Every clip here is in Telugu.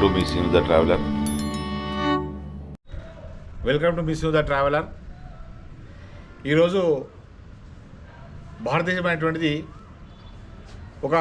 To me seen the traveller welcome to miss the traveller ఈరోజు భారతదేశం అనేటువంటిది ఒక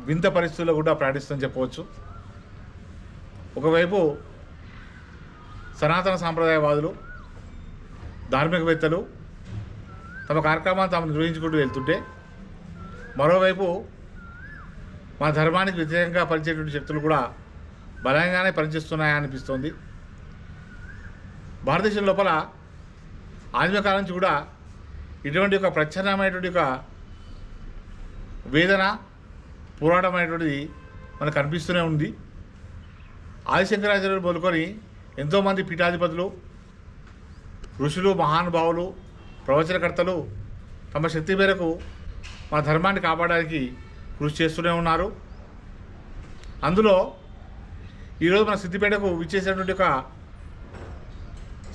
వింత పరిస్థితుల్లో కూడా ప్రయాణిస్తుందని చెప్పవచ్చు. ఒకవైపు సనాతన సాంప్రదాయవాదులు ధార్మికవేత్తలు తమ కార్యక్రమాలు తాము నిర్వహించుకుంటూ వెళ్తుంటే మరోవైపు మా ధర్మానికి వ్యతిరేకంగా పనిచేటువంటి శక్తులు కూడా బలంగానే పనిచేస్తున్నాయా అనిపిస్తోంది. భారతదేశం లోపల ఆధునిక కాలం నుంచి కూడా ఇటువంటి ఒక ప్రచ్ఛన్నమైనటువంటి ఒక వేదన పోరాటం అనేటువంటిది మనకు కనిపిస్తూనే ఉంది. ఆదిశంకరాచార్యులు మొదలుకొని ఎంతోమంది పీఠాధిపతులు ఋషులు మహానుభావులు ప్రవచనకర్తలు తమ శక్తి మేరకు మన ధర్మాన్ని కాపాడడానికి కృషి చేస్తూనే ఉన్నారు. అందులో ఈరోజు మన సిద్దిపేటకు విచ్చేసినటువంటి ఒక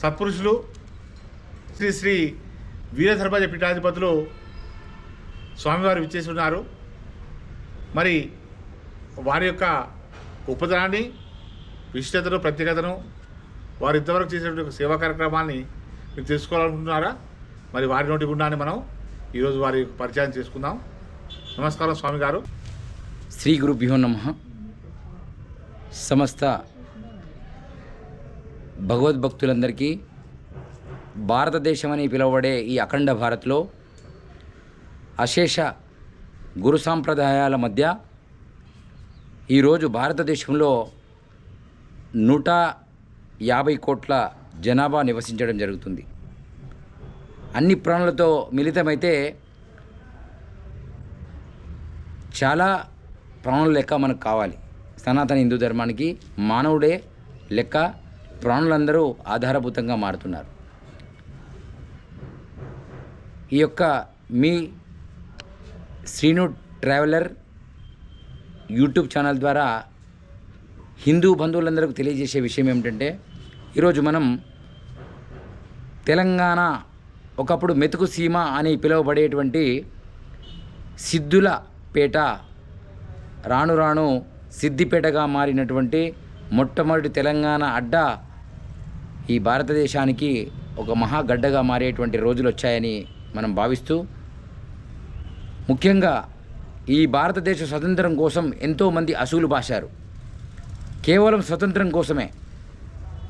సత్పురుషులు శ్రీ శ్రీ వీరధర్మజ పీఠాధిపతులు స్వామివారు విచ్చేసి ఉన్నారు మరి వారి యొక్క ఉపదనాన్ని విశిష్టతను ప్రత్యేకతను వారు ఇంతవరకు చేసినటువంటి సేవా కార్యక్రమాన్ని మీరు తెలుసుకోవాలనుకుంటున్నారా? మరి వారి నోటి గుండాన్ని మనం ఈరోజు వారి పరిచయం చేసుకుందాం. నమస్కారం స్వామి గారు. శ్రీ గురుభ్యో నమ. సమస్త భగవద్భక్తులందరికీ భారతదేశం అని పిలువబడే ఈ అఖండ భారత్లో అశేష గురు సాంప్రదాయాల మధ్య ఈరోజు భారతదేశంలో నూట యాభై కోట్ల జనాభా నివసించడం జరుగుతుంది. అన్ని ప్రాణులతో మిళితమైతే చాలా ప్రాణుల లెక్క మనకు కావాలి. సనాతన హిందూ ధర్మానికి మానవుడే లెక్క ప్రాణులందరూ ఆధారభూతంగా మారుతున్నారు. ఈ యొక్క మీ శ్రీను ట్రావెలర్ యూట్యూబ్ ఛానల్ ద్వారా హిందూ బంధువులందరికీ తెలియజేసే విషయం ఏమిటంటే ఈరోజు మనం తెలంగాణ ఒకప్పుడు మెతుకు సీమ అని పిలువబడేటువంటి సిద్ధుల పేట రాను రాను సిద్దిపేటగా మారినటువంటి మొట్టమొదటి తెలంగాణ అడ్డ ఈ భారతదేశానికి ఒక మహాగడ్డగా మారేటువంటి రోజులు వచ్చాయని మనం భావిస్తూ ముఖ్యంగా ఈ భారతదేశ స్వతంత్రం కోసం ఎంతోమంది అసూలు బాశారు కేవలం స్వతంత్రం కోసమే.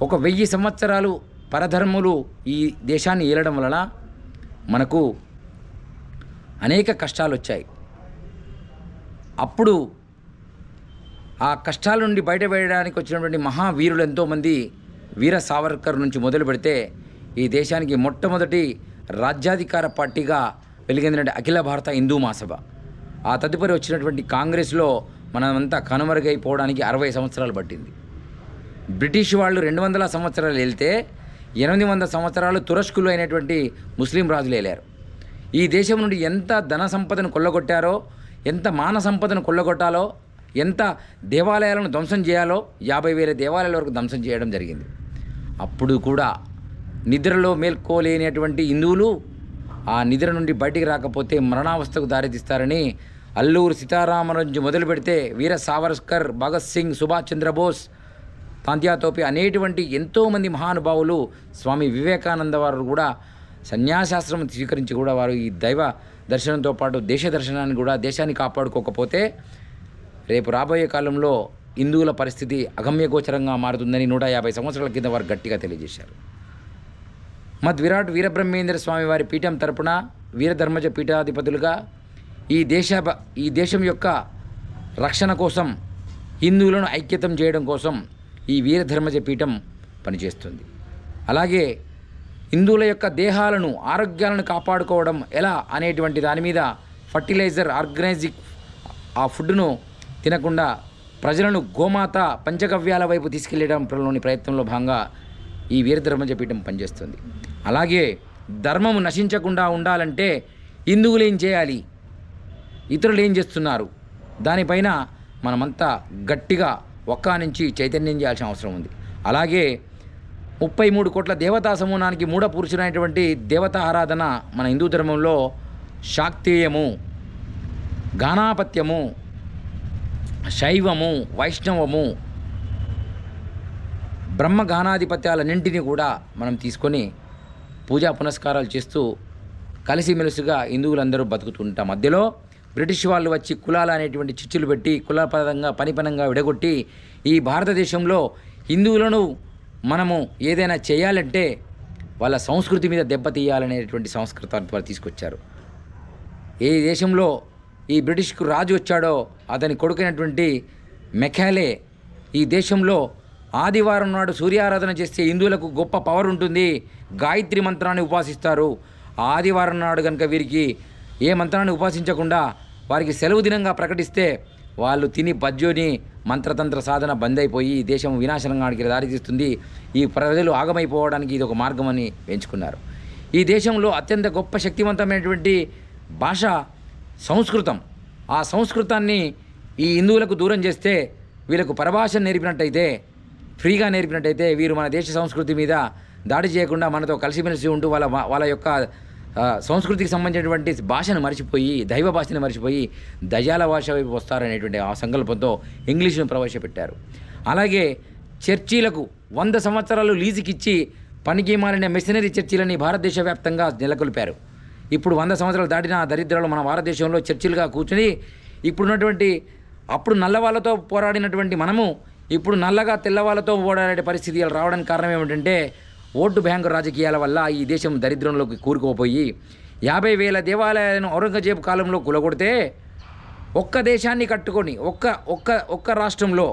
ఒక వెయ్యి సంవత్సరాలు పరధర్ములు ఈ దేశాన్ని ఏలడం వలన మనకు అనేక కష్టాలు వచ్చాయి. అప్పుడు ఆ కష్టాల నుండి బయటపడడానికి వచ్చినటువంటి మహావీరులు ఎంతోమంది వీర సావర్కర్ నుంచి మొదలు పెడితే ఈ దేశానికి మొట్టమొదటి రాజ్యాధికార పార్టీగా వెలిగిందినటువంటి అఖిల భారత హిందూ మహాసభ. ఆ తదుపరి వచ్చినటువంటి కాంగ్రెస్లో మనమంతా కనుమరుగైపోవడానికి అరవై సంవత్సరాలు పట్టింది. బ్రిటిష్ వాళ్ళు రెండు వందల సంవత్సరాలు వెళ్తే ఎనిమిది వందల సంవత్సరాలు తురస్కులు అయినటువంటి ముస్లిం రాజులు వెళ్ళారు ఈ దేశం నుండి ఎంత ధన సంపదను కొల్లగొట్టారో ఎంత మాన సంపదను కొల్లగొట్టాలో ఎంత దేవాలయాలను ధ్వంసం చేయాలో యాభై వేల దేవాలయాల వరకు ధ్వంసం చేయడం జరిగింది. అప్పుడు కూడా నిద్రలో మేల్కోలేనటువంటి హిందువులు ఆ నిద్ర నుండి బయటికి రాకపోతే మరణావస్థకు దారితీస్తారని అల్లూరు సీతారామరాజు మొదలు పెడితే వీర సావర్కర్ భగత్ సింగ్ సుభాష్ చంద్రబోస్ తాంత్యాతోపి అనేటువంటి ఎంతోమంది మహానుభావులు స్వామి వివేకానంద వారు కూడా సన్యాసాశ్రమం స్వీకరించి కూడా వారు ఈ దైవ దర్శనంతో పాటు దేశ దర్శనాన్ని కూడా దేశాన్ని కాపాడుకోకపోతే రేపు రాబోయే కాలంలో హిందువుల పరిస్థితి అగమ్యగోచరంగా మారుతుందని నూట యాభై సంవత్సరాల కింద వారు గట్టిగా తెలియజేశారు. మద్విరాట్ వీరబ్రహ్మేంద్ర స్వామి వారి పీఠం తరపున వీరధర్మజ పీఠాధిపతులుగా ఈ దేశ ఈ దేశం యొక్క రక్షణ కోసం హిందువులను ఐక్యతం చేయడం కోసం ఈ వీరధర్మజ పీఠం పనిచేస్తుంది. అలాగే హిందువుల యొక్క దేహాలను ఆరోగ్యాలను కాపాడుకోవడం ఎలా అనేటువంటి దాని మీద ఫర్టిలైజర్ ఆర్గనైజిక్ ఆ ఫుడ్ను తినకుండా ప్రజలను గోమాత పంచగవ్యాల వైపు తీసుకెళ్ళడంలోని ప్రయత్నంలో భాగంగా ఈ వీరధర్మజ పీఠం పనిచేస్తుంది. అలాగే ధర్మము నశించకుండా ఉండాలంటే హిందువులు ఏం చేయాలి? ఇతరులు ఏం చేస్తున్నారు? దానిపైన మనమంతా గట్టిగా ఒక్క నుంచి చైతన్యం చేయాల్సిన అవసరం ఉంది. అలాగే ముప్పై మూడు కోట్ల దేవతా సమూహానికి మూఢ పురుషులైనటువంటి దేవతా ఆరాధన మన హిందూ ధర్మంలో శాక్తేయము గానాపత్యము శైవము వైష్ణవము బ్రహ్మగానాధిపత్యాలన్నింటినీ కూడా మనం తీసుకొని పూజా పునస్కారాలు చేస్తూ కలిసిమెలిసిగా హిందువులందరూ బతుకుతుంటాం. మధ్యలో బ్రిటిష్ వాళ్ళు వచ్చి కులాలు అనేటువంటి చిచ్చులు పెట్టి కులపరంగా పనిపనంగా విడగొట్టి ఈ భారతదేశంలో హిందువులను మనము ఏదైనా చేయాలంటే వాళ్ళ సంస్కృతి మీద దెబ్బతీయాలనేటువంటి సంస్కృతాన్ని వారు తీసుకొచ్చారు. ఏ దేశంలో ఈ బ్రిటిష్కు రాజు వచ్చాడో అతని కొడుకైనటువంటి మెఖాలే ఈ దేశంలో ఆదివారం నాడు సూర్యారాధన చేస్తే హిందువులకు గొప్ప పవర్ ఉంటుంది. గాయత్రి మంత్రాన్ని ఉపాసిస్తారు. ఆదివారం నాడు కనుక వీరికి ఏ మంత్రాన్ని ఉపాసించకుండా వారికి సెలవు దినంగా ప్రకటిస్తే వాళ్ళు తిని బజ్జోని మంత్రతంత్ర సాధన బంద్ అయిపోయి ఈ దేశం వినాశనంగానికి దారితీస్తుంది. ఈ ప్రజలు ఆగమైపోవడానికి ఇది ఒక మార్గం అని ఎంచుకున్నారు. ఈ దేశంలో అత్యంత గొప్ప శక్తివంతమైనటువంటి భాష సంస్కృతం. ఆ సంస్కృతాన్ని ఈ హిందువులకు దూరం చేస్తే వీళ్ళకు పరభాష నేర్పినట్టయితే ఫ్రీగా నేర్పినట్టయితే వీరు మన దేశ సంస్కృతి మీద దాడి చేయకుండా మనతో కలిసిమెలిసి ఉంటూ వాళ్ళ వాళ్ళ యొక్క సంస్కృతికి సంబంధించినటువంటి భాషను మర్చిపోయి దైవ భాషను మర్చిపోయి దయాల భాష వైపు వస్తారనేటువంటి ఆ సంకల్పంతో ఇంగ్లీష్ను ప్రవేశపెట్టారు. అలాగే చర్చీలకు వంద సంవత్సరాలు లీజుకిచ్చి పనికి మారిన మిషనరీ చర్చీలని భారతదేశ వ్యాప్తంగా నెలకొల్పారు. ఇప్పుడు వంద సంవత్సరాలు దాటిన ఆ దరిద్రాలు మన భారతదేశంలో చర్చిలుగా కూర్చుని ఇప్పుడున్నటువంటి అప్పుడు నల్లవాళ్ళతో పోరాడినటువంటి మనము ఇప్పుడు నల్లగా తెల్లవాళ్ళతో పోరాడే పరిస్థితి రావడానికి కారణం ఏమిటంటే ఓటు బ్యాంకు రాజకీయాల వల్ల ఈ దేశం దరిద్రంలోకి కూరుకుపోయి యాభై వేల దేవాలయాలను ఔరంగజేబు కాలంలో కూలగొడితే ఒక్క దేశాన్ని కట్టుకొని ఒక్క ఒక్క ఒక్క రాష్ట్రంలో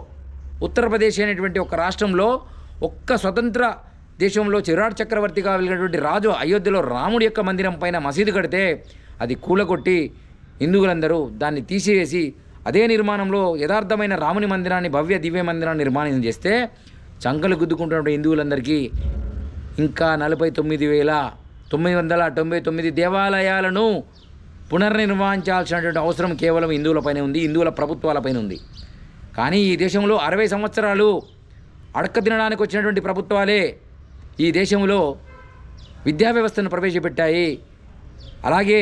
ఉత్తరప్రదేశ్ అనేటువంటి ఒక రాష్ట్రంలో ఒక్క స్వతంత్ర దేశంలో చిరాడు చక్రవర్తిగా వెళ్ళినటువంటి రాజు అయోధ్యలో రాముడి యొక్క మందిరం పైన మసీదు కడితే అది కూలగొట్టి హిందువులందరూ దాన్ని తీసివేసి అదే నిర్మాణంలో యథార్థమైన రాముని మందిరాన్ని భవ్య దివ్య మందిరాన్ని నిర్మాణం చేస్తే చంకలు గుద్దుకుంటున్న హిందువులందరికీ ఇంకా నలభై తొమ్మిది వేల తొమ్మిది వందల తొంభై తొమ్మిది దేవాలయాలను పునర్నిర్మించాల్సినటువంటి అవసరం కేవలం హిందువులపైనే ఉంది హిందువుల ప్రభుత్వాలపైన ఉంది. కానీ ఈ దేశంలో అరవై సంవత్సరాలు అడక్క తినడానికి వచ్చినటువంటి ప్రభుత్వాలే ఈ దేశంలో విద్యా వ్యవస్థను ప్రవేశపెట్టాయి. అలాగే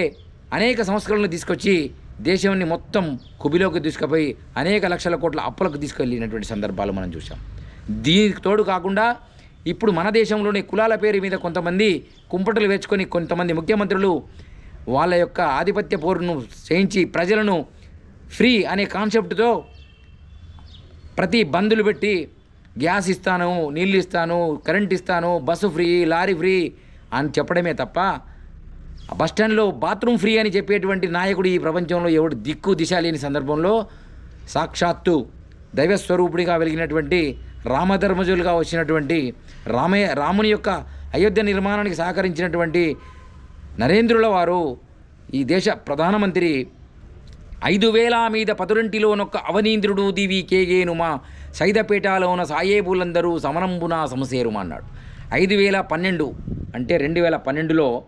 అనేక సంస్కరణలు తీసుకొచ్చి దేశాన్ని మొత్తం కుబిలోకి తీసుకుపోయి అనేక లక్షల కోట్ల అప్పులకు తీసుకెళ్ళినటువంటి సందర్భాలు మనం చూసాం దీనికి తోడు కాకుండా ఇప్పుడు మన దేశంలోని కులాల పేరు మీద కొంతమంది కుంపటలు వేచుకొని కొంతమంది ముఖ్యమంత్రులు వాళ్ళ యొక్క ఆధిపత్య పోరును చేయించి ప్రజలను ఫ్రీ అనే కాన్సెప్ట్తో ప్రతి బందులు పెట్టి గ్యాస్ ఇస్తాను నీళ్ళు ఇస్తాను కరెంట్ ఇస్తాను బస్సు ఫ్రీ లారీ ఫ్రీ అని చెప్పడమే తప్ప బస్ స్టాండ్లో బాత్రూమ్ ఫ్రీ అని చెప్పేటువంటి నాయకుడు ఈ ప్రపంచంలో ఎవడు దిక్కు దిశ లేని సందర్భంలో సాక్షాత్తు దైవస్వరూపుడిగా వెలిగినటువంటి రామధర్మజులుగా వచ్చినటువంటి రామయ్య రాముని యొక్క అయోధ్య నిర్మాణానికి సహకరించినటువంటి నరేంద్రుల వారు ఈ దేశ ప్రధానమంత్రి ఐదు వేల మీద పదురింటిలోనొక్క అవనీంద్రుడు దివి కేగేనుమా సైదపేటలోన సాయేబులందరూ సమరంబున సమసేరుమా అన్నాడు. ఐదు వేల పన్నెండు అంటే రెండు వేల పన్నెండులో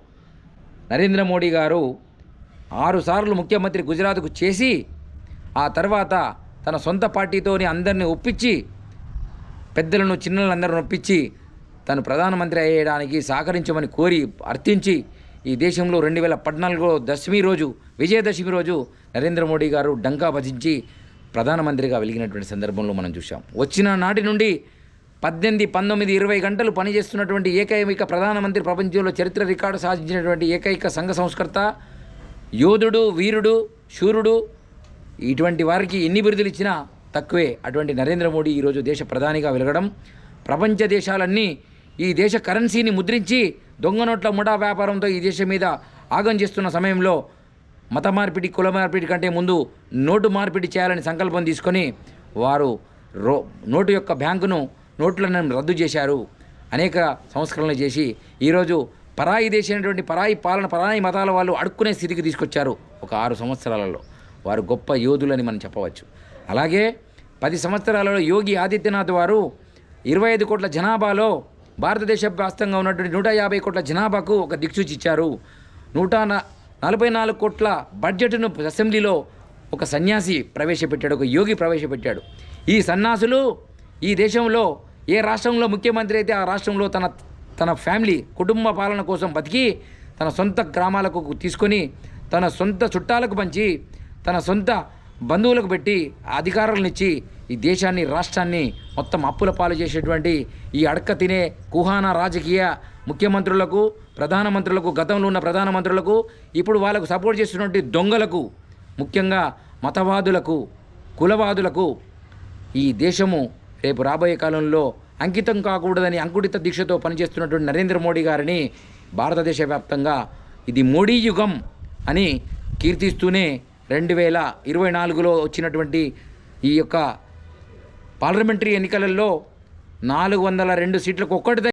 నరేంద్ర మోడీ గారు ఆరుసార్లు ముఖ్యమంత్రి గుజరాత్కు చేసి ఆ తర్వాత తన సొంత పార్టీతోని అందరిని ఒప్పించి పెద్దలను చిన్నలందరూ ఒప్పించి తను ప్రధానమంత్రి అయ్యడానికి సహకరించమని కోరి అర్థించి ఈ దేశంలో రెండు వేల పద్నాలుగులో దశమి రోజు విజయదశమి రోజు నరేంద్ర మోడీ గారు డంకా భజించి ప్రధానమంత్రిగా వెలిగినటువంటి సందర్భంలో మనం చూసాం వచ్చిన నాటి నుండి పద్దెనిమిది పంతొమ్మిది ఇరవై గంటలు పనిచేస్తున్నటువంటి ఏకైక ప్రధానమంత్రి ప్రపంచంలో చరిత్ర రికార్డు సాధించినటువంటి ఏకైక సంఘ సంస్కర్త యోధుడు వీరుడు శూరుడు ఇటువంటి వారికి ఎన్ని బిరుదులు ఇచ్చినా తక్కువే. అటువంటి నరేంద్ర మోడీ ఈరోజు దేశ ప్రధానిగా వెలగడం ప్రపంచ దేశాలన్నీ ఈ దేశ కరెన్సీని ముద్రించి దొంగ నోట్ల ముఠా వ్యాపారంతో ఈ దేశం మీద ఆగం చేస్తున్న సమయంలో మత మార్పిడి కుల మార్పిడి కంటే ముందు నోటు మార్పిడి చేయాలని సంకల్పం తీసుకొని వారు రో నోటు యొక్క బ్యాంకును నోట్లను రద్దు చేశారు. అనేక సంస్కరణలు చేసి ఈరోజు పరాయి దేశమైనటువంటి పరాయి పాలన పరాయి మతాల వాళ్ళు అడుక్కునే స్థితికి తీసుకొచ్చారు ఒక ఆరు సంవత్సరాలలో. వారు గొప్ప యోధులని మనం చెప్పవచ్చు. అలాగే పది సంవత్సరాలలో యోగి ఆదిత్యనాథ్ వారు ఇరవై ఐదు కోట్ల జనాభాలో భారతదేశ వ్యాప్తంగా ఉన్నటువంటి నూట యాభై కోట్ల జనాభాకు ఒక దిక్సూచి ఇచ్చారు. నూట న- నలభై నాలుగు కోట్ల బడ్జెట్ను అసెంబ్లీలో ఒక సన్యాసి ప్రవేశపెట్టాడు ఒక యోగి ప్రవేశపెట్టాడు. ఈ సన్యాసులు ఈ దేశంలో ఏ రాష్ట్రంలో ముఖ్యమంత్రి అయితే ఆ రాష్ట్రంలో తన తన ఫ్యామిలీ కుటుంబ పాలన కోసం బతికి తన సొంత గ్రామాలకు తీసుకొని తన సొంత చుట్టాలకు పంచి తన సొంత బంధువులకు పెట్టి అధికారులనిచ్చి ఈ దేశాన్ని రాష్ట్రాన్ని మొత్తం అప్పుల పాలు చేసేటువంటి ఈ అడక్క తినే కుహానా రాజకీయ ముఖ్యమంత్రులకు ప్రధానమంత్రులకు గతంలో ఉన్న ప్రధానమంత్రులకు ఇప్పుడు వాళ్ళకు సపోర్ట్ చేస్తున్నటువంటి దొంగలకు ముఖ్యంగా మతవాదులకు కులవాదులకు ఈ దేశము రేపు రాబోయే కాలంలో అంకితం కాకూడదని అంకుటిత దీక్షతో పనిచేస్తున్నటువంటి నరేంద్ర మోడీ గారిని భారతదేశ వ్యాప్తంగా ఇది మోడీ యుగం అని కీర్తిస్తూనే రెండు వేల ఇరవై నాలుగులో వచ్చినటువంటి ఈ యొక్క పార్లమెంటరీ ఎన్నికలలో నాలుగు వందల రెండు సీట్లకు ఒక్కటి